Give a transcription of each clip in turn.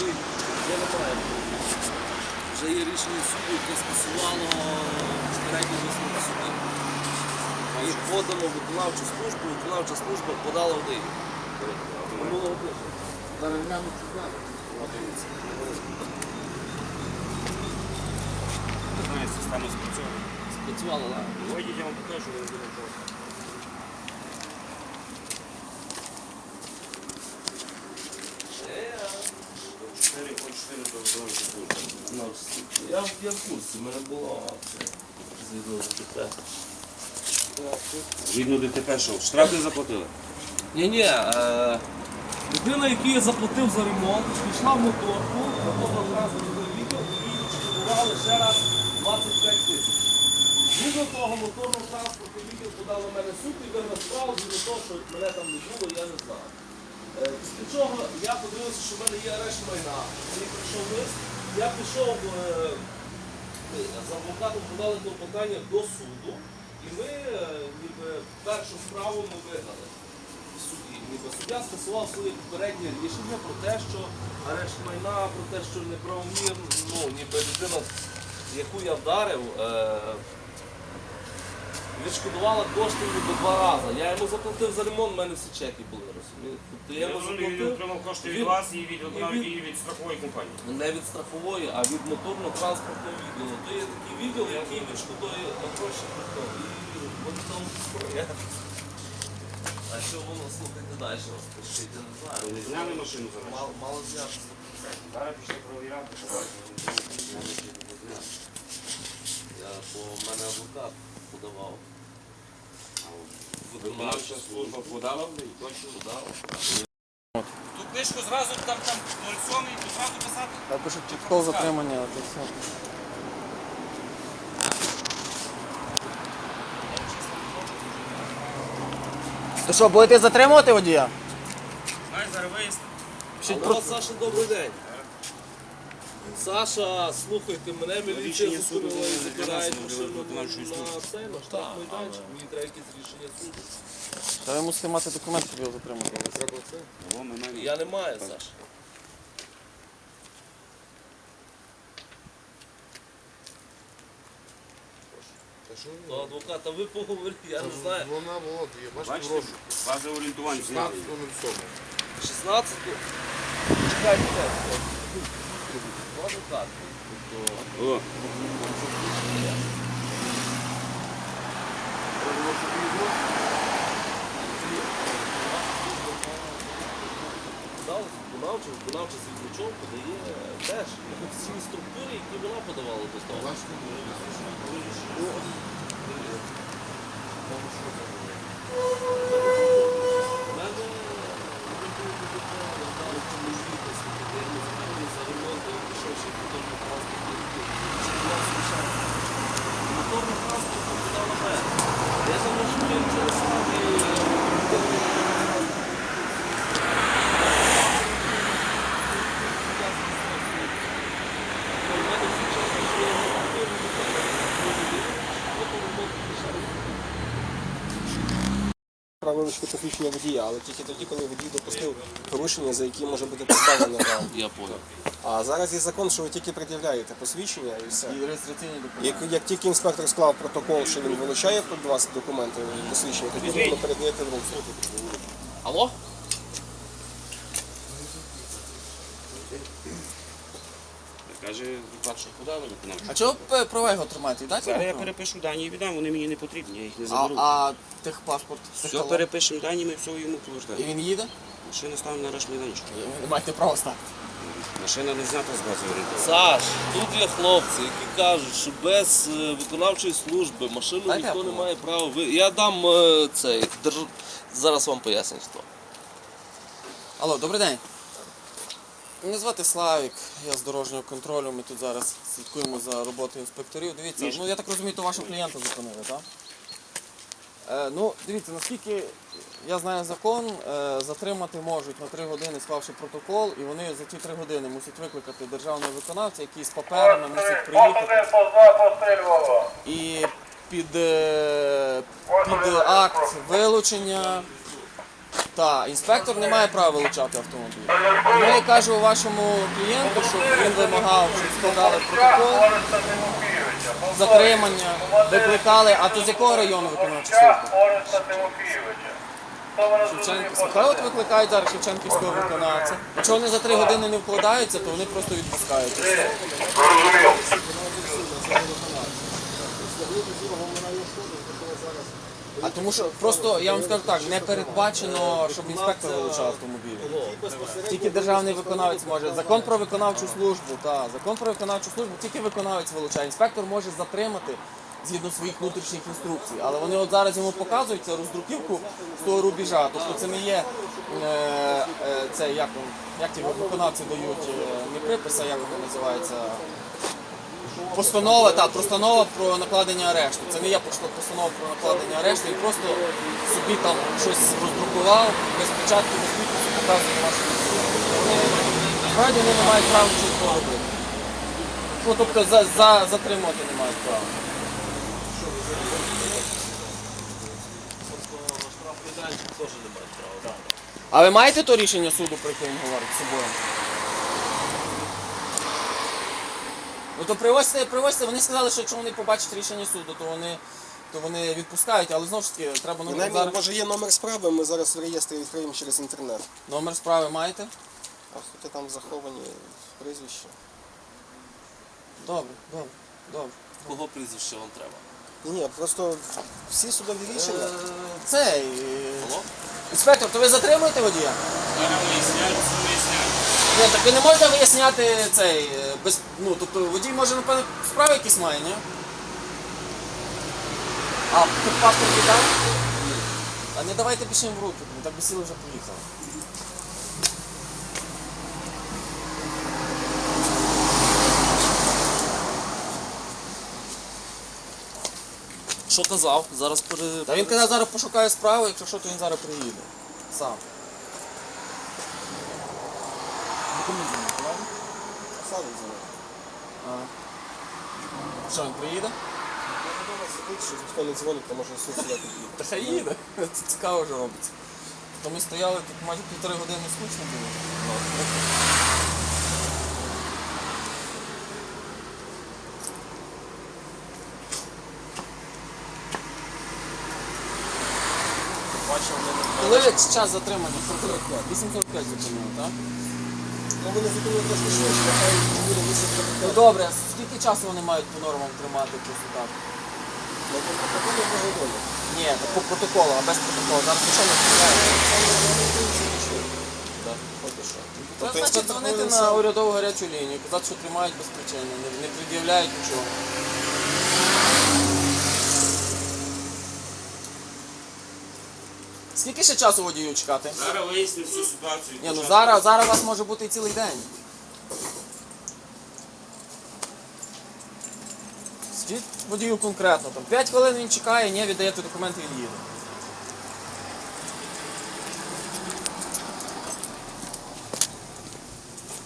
вже. Вже є рішення суду, яке скасувало попередній висновок суду. І подано виконавчу службу, виконавча служба подала в ДАІ. Минулого тижня. Зараз гляну сюди. Знаю, система спрацьовує. Спрацювала, так? Вийдіть, я вам покажу, ви не буде нічого. Чотири по чотири до здоров'я служби. Ну, Я, в курсі, в мене було це, згідно з ДТП. Згідно ДТП, що штраф не заплатили? Ні-ні, е, людина, якій я заплатив за ремонт, пішла в моторку, моторна транспортний відділ, і відшкодували ще раз 25 тисяч. Згідно того моторного транспортний відділ подав на мене суд і виграв справу, згідно того, що мене там не було, я не знаю. Е, Після чого я подивився, що в мене є арешт майна. Мені прийшов лист, я пішов е, з адвокатом подали клопотання до суду, і ми е, ніби першу справу ми виграли в суді. Ніби суддя скасував своє попереднє рішення про те, що арешт майна, про те, що неправомірно, ну ніби людина, яку я вдарив, е, відшкодувала кошти ніби два рази. Я йому заплатив за ремонт, в мене всі чеки були, розумієте? Тобто я йому розумію, він заплатив отримав кошти від вас і від виконавчої він- і від страхової компанії. не від страхової, а від моторно-транспортного відділу. То є такий відділ, який відшкодує гроші. І вони там стоять. А що воно слухайте далі розпишіть, я не знаю. Ви зняли машину зараз? Мало, мало зняти. Зараз пішли провіряти, побачили. Я по мене адвокат подавав. Виконавча служба подала в неї? Точно? Подав. Ту книжку зразу там там 07 і зразу писати? Я пишу протокол затримання, то все. То що, будете затримувати водія? Знаєш, зараз виїзд. Пишіть Алло, Саша, добрий день. Саша, слухайте, мене міліція зупинила і забирають машину на, на цей, на штаб майданчик. Мені треба якесь рішення суду. Та ви мусите мати документ, щоб його затримати. Ми маємо. Я не маю, Саша. То адвоката ви поговорите, я не знаю. Вона була, є, бачите, гроші. база орієнтувань зняли. 15.07. 16 Чекайте, чекайте. Адвокат. Тобто, світлячок подає теж всі структури, які вона подавала до того. Бачите, У мене я дали чомусь відповідь, я не знаю, за ремонт, я пішов ще моторний транспорт. Моторний транспорт подав на мене. Я за машину через Правилочку посвідчення водія, але тільки тоді, коли водій допустив порушення, за які може бути позбавлено вам. Я понял. А зараз є закон, що ви тільки пред'являєте посвідчення і все. І реєстраційні документи. Як, як тільки інспектор склав протокол, що він вилучає від вас документи посвідчення, тоді потрібно передаєте в руки. Алло? Адвокат, подали виконавчу. А чого п- права його тримаєте? Дайте Зараз я перепишу дані і віддам, вони мені не потрібні, я їх не а, заберу. а техпаспорт? Все техталон? перепишемо дані, ми все йому І повертаємо. він їде? Машина стане на майданчик. Ви не маєте права стати. Машина не знята з бази орієнтувань. Саш, тут є хлопці, які кажуть, що без е, виконавчої служби машину Дайте ніхто не має права ви. Я дам е, цей держ... зараз вам поясню хто. Алло, добрий день. Мене звати Славік, я з дорожнього контролю. Ми тут зараз слідкуємо за роботою інспекторів. Дивіться, ну я так розумію, то вашого клієнта зупинили, так? Е, ну, дивіться, наскільки я знаю закон, е, затримати можуть на 3 години, склавши протокол, і вони за ті 3 години мусять викликати державного виконавця, який з паперами мусить приїхати. І під, е, під акт вилучення Так, інспектор не має права вилучати автомобіль. Тому я кажу вашому клієнту, щоб він вимагав, щоб складали протокол затримання, викликали, а то з якого району виконавчої служби? Ореста Хай от викликають зараз Шевченківського виконавця. Якщо вони за три години не вкладаються, то вони просто відпускають. і все. Зрозумів. А тому що просто я вам скажу так, не передбачено, щоб інспектор вилучав автомобілі. Тільки державний виконавець може. Закон про виконавчу службу, так, закон про виконавчу службу, тільки виконавець вилучає. Інспектор може затримати згідно своїх внутрішніх інструкцій. Але вони от зараз йому показують це роздруківку з того рубежа. Тобто це не є е, е, це як, як ті виконавці дають е, не приписи, як воно називається. Постанова, так, постанова про накладення арешту. Це не є постанова про накладення арешту, він просто собі там щось роздрукував, без печатки, без підпису показує вашу Насправді вони не мають права нічого такого робити. Ну, тобто за, за, затримувати не мають права. А ви маєте то рішення суду, про яке він говорить з собою? Ну то привозьте, привозьте, вони сказали, що якщо вони побачать рішення суду, то вони, то вони відпускають, але знову ж таки треба номер Принаймні, зараз. може є номер справи, ми зараз в реєстрі відкриємо через інтернет. Номер справи маєте? А хоча там заховані прізвища. Добре, добре, добре. Кого прізвище вам треба? Ні, ні, просто всі судові рішення. Е, Цей. е, Інспектор, то ви затримуєте водія? Ні, так ви не можете виясняти цей. е, Без, ну, тобто водій може, напевно, справи якісь має, ні? А тут паспорт віддав? А не давайте більше їм в руки, бо так би сіли вже поїхали. Що казав? Зараз пере... Та він казав, зараз пошукає справу, якщо що, то він зараз приїде. Сам. Саду дзвонить. А. Що, він приїде? Сидить, що ніхто не дзвонить, то може суд сюди підійде. Та хай їде. Це цікаво вже робиться. То ми стояли тут майже півтори години скучно було. Бачив, вони не Коли час затримання? 845 зупинили, так? Ну вони зупинили трошки швидше, нехай буде 10 Ну добре, скільки часу вони мають по нормам тримати просто так? Ну, по протоколу одного години. Ні, так по протоколу, а без протоколу. Зараз нічого не. Поки що. Треба, Тобто значить, інспектор дзвонити повинен на сам. урядову гарячу лінію, казати, що тримають без причини, не, не пред'являють нічого. Скільки ще часу водію чекати? Зараз виясню всю ситуацію. Ні, ну зараз, зараз у вас може бути і цілий день. Скажіть водію конкретно, там 5 хвилин він чекає, ні, віддаєте документи, він їде.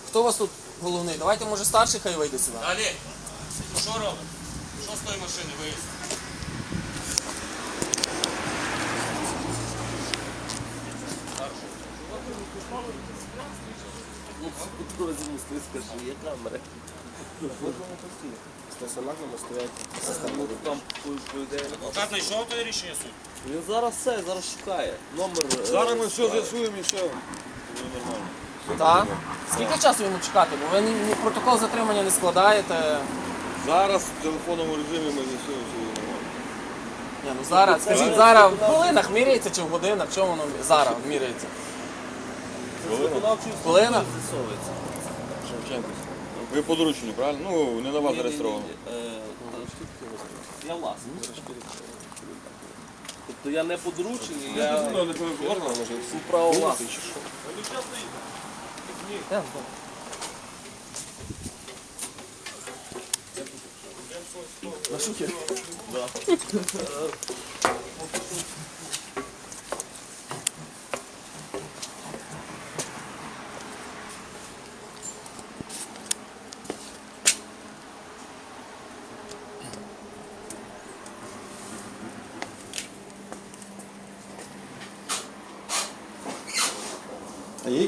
Хто у вас тут головний? Давайте, може, старший хай вийде сюди. Далі. Що робимо? Що з тої машини виясню? скажи, є камери. Стаціонарному стоять Ну, там. Адвокат знайшов тоді рішення суду? Він зараз все, зараз шукає. Номер. е, Зараз ми все з'ясуємо і все. Так? Скільки часу йому чекати? Бо ви ні, ні протокол затримання не складаєте. Зараз в телефонному режимі ми з'ясуємо, є нормально. Ні, ну зараз, скажіть, зараз в хвилинах міряється чи в годинах? В чому воно зараз міряється? В хвилинах? Ви по дорученню, правильно? Ну, не на вас зареєстровано. Е, Я власник. Тобто я не подручений, я право власник. На шухер?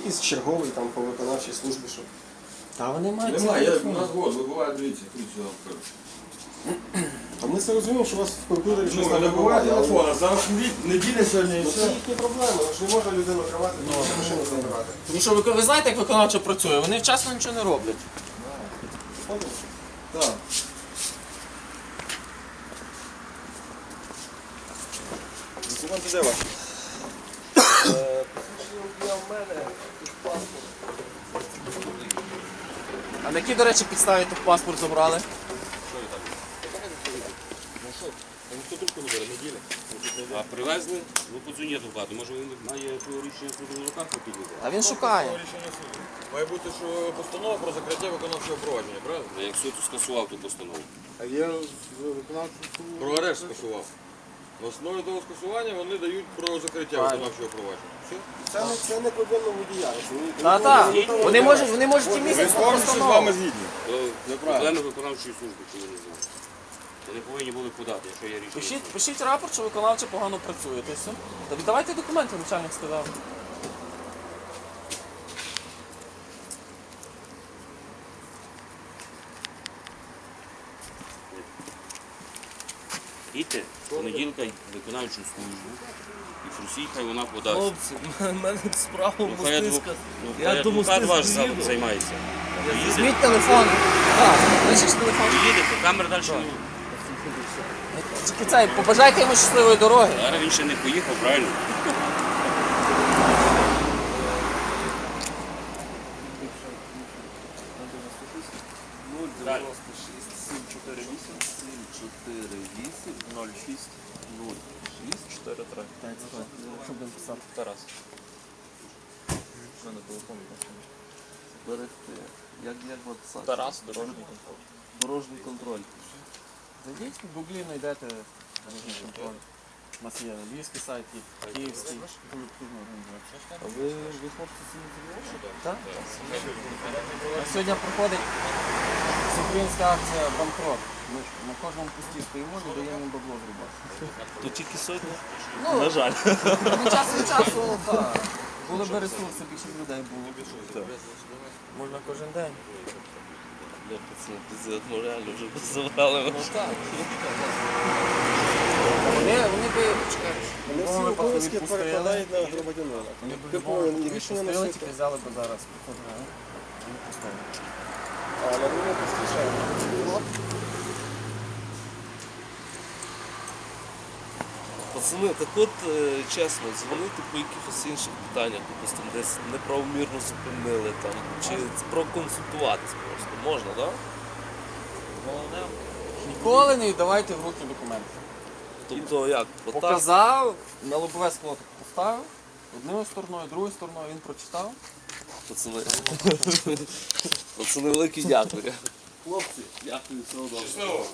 Якийсь черговий там по виконавчій службі, що Та вони мають Немає, я, у телефон. нас год, вибуває, дивіться, тут все. А ми це розуміємо, що у вас в комп'ютері щось Ну, там не буває але- телефона, зараз неділя сьогодні і Ну, це все. їхні проблеми, ж не може людину тримати, Ну, тому машину забирати. Тому що ви, ви знаєте, як виконавча працює? Вони вчасно нічого не роблять. Так. Документи де ваші? А на якій, до речі, підставі тут паспорт забрали? А привезли, ну подзвоніть до хати. Може він має твоє рішення суду в руках підійде. А він шукає. Має бути, що постанова про закриття виконавчого провадження, правильно? А як суд скасував ту постанову? А я виконавчу Про арешт скасував. На основі того скасування вони дають про закриття виконавчого провадження. Все? Це не, це не проблема водія. розумієте? Та та вони можуть, вони можуть і місяць Повністю з вами згідні. Проблеми виконавчої служби, чи ви не. Вони повинні були подати, якщо є рішення. Пишіть, пишіть рапорт, що виконавче погано працює. Та й все. Та віддавайте документи, начальник сказав. Їдьте з понеділка в виконавчу службу. І Фрусій, хай вона подасть. Хлопці, в мене справа Ну, хай адвок- мостиська. ну, Я хай думаю, адвокат ваш їду. займається. Візьміть телефон. Так, лишиш телефон. їдете, камер далі не Тільки цей, побажайте йому щасливої дороги. Зараз він ще не поїхав, правильно? Далі. 748 Щоб. Тарас. У мене телефон. Берегти. Як, як от писати? Тарас, дорожній контроль. Дорожній контроль. Зайдіть в гуглі, знайдете дорожній контроль. У нас є львівський сайт, є київський. Колективна організація. А ви, ви хлопці ці Так? Сьогодні проходить всеукраїнська акція Банкрот. Ми на кожному пості стоїмо і даємо їм бабло зрубати. То тільки сьогодні? Ну, На жаль. Ну, час від часу, так. Були б ресурси, більше б людей було. Можна кожен день. Бля, пацани, пиздец, ну реально вже забрали. Ну так. Вони, вони би, чекай, Вони в всі обов'язки перекладають на громадянина. Ти повинен випадку рішення носити. тільки взяли б зараз. а? На другому поспішає. Пацани, так от е, чесно, дзвонити по якихось інших питаннях, допустим, десь неправомірно зупинили там, чи проконсультуватись просто можна, так? Да? Головне. Ніколи не віддавайте в руки документи. Тобто як? Отак? Показав, на лобове скло поставив, одною стороною, другою стороною він прочитав. Пацани. Пацани, велике дякую. Хлопці, дякую, всього доброго. Щасливо.